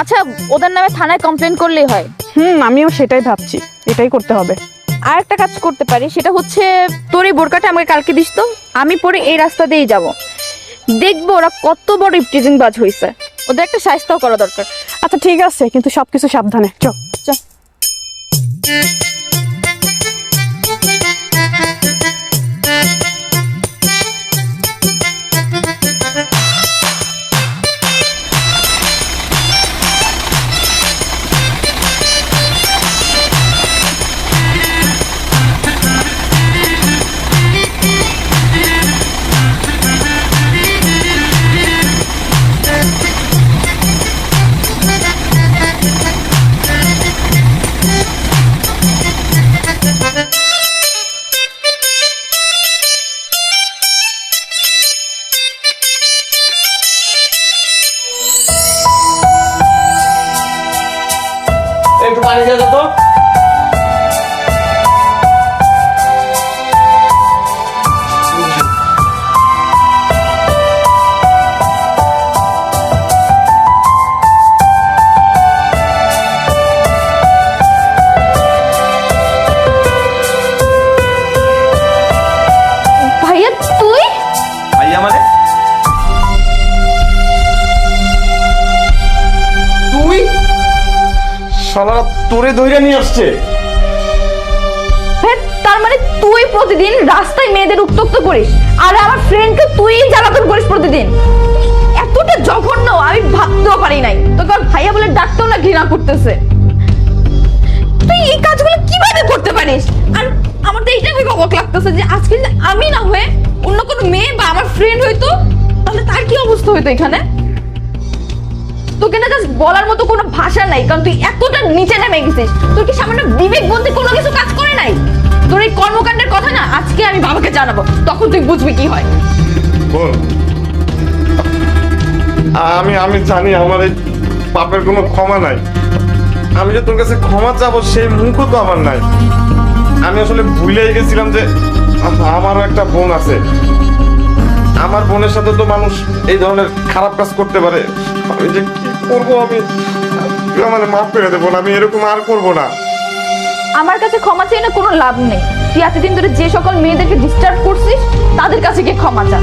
আচ্ছা ওদের নামে থানায় কমপ্লেন করলেই হয়। হুম আমিও সেটাই ভাবছি। এটাই করতে হবে। আর একটা কাজ করতে পারি সেটা হচ্ছে তোর এই বোরকাটা আমাকে কালকে দিস তো। আমি পরে এই রাস্তা দিয়েই যাব। দেখব ওরা কত বড় ইপটিজিং বাজ হয়েছে ওদের একটা সাহিত্য করা দরকার। আচ্ছা ঠিক আছে কিন্তু সবকিছু সাবধানে। চ চল একটু পানি দিয়ে তো। শালারা তোরে ধইরা নিয়ে আসছে। তার মানে তুই প্রতিদিন রাস্তায় মেয়েদের উত্তক্ত করিস, আর আমার ফ্রেন্ডকে তুই জ্বালাতন করিস প্রতিদিন। এতটা জঘন্য, আমি ভাবতেও পারি নাই। তোকে আমার ভাইয়া বলে ডাকতেও না ঘৃণা করতেছে। তুই এই কাজগুলো কীভাবে করতে পারিস? আর আমার তো এইটা ভেবে অবাক লাগতেছে যে আজকে আমি না হয়ে অন্য কোনো মেয়ে বা আমার ফ্রেন্ড হইতো, তাহলে তার কি অবস্থা হইতো এখানে? তোকে না জাস্ট বলার মতো কোনো ভাষা নাই, কারণ তুই এতটা নিচে নেমে গেছিস। তোর কি সামান্য বিবেক বলতে কোনো কিছু কাজ করে নাই? তোর এই কর্মকাণ্ডের কথা না আজকে আমি বাবাকে জানাব, তখন তুই বুঝবি কি হয়। বল। আমি আমি জানি আমার এই পাপের কোনো ক্ষমা নাই। আমি যে তোর কাছে ক্ষমা চাবো, সেই মুখও তো আমার নাই। আমি আসলে ভুলেই গেছিলাম যে আমারও একটা বোন আছে। আমার বোনের সাথে তো মানুষ এই ধরনের খারাপ কাজ করতে পারে। আমি যে কি করব আমি? আমার মাফ করে দেবো আমি এরকম আর করব না। আমার কাছে ক্ষমা চাই না কোনো লাভ নেই। তুই এতদিন ধরে যে সকল মেয়েদেরকে ডিস্টার্ব করছিস, তাদের কাছে গিয়ে ক্ষমা চা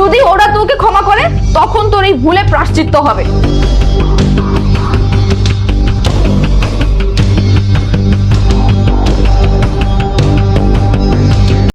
যদি ওরা তোকে ক্ষমা করে, তখন তোর এই ভুলে প্রাশ্চিত্ত হবে।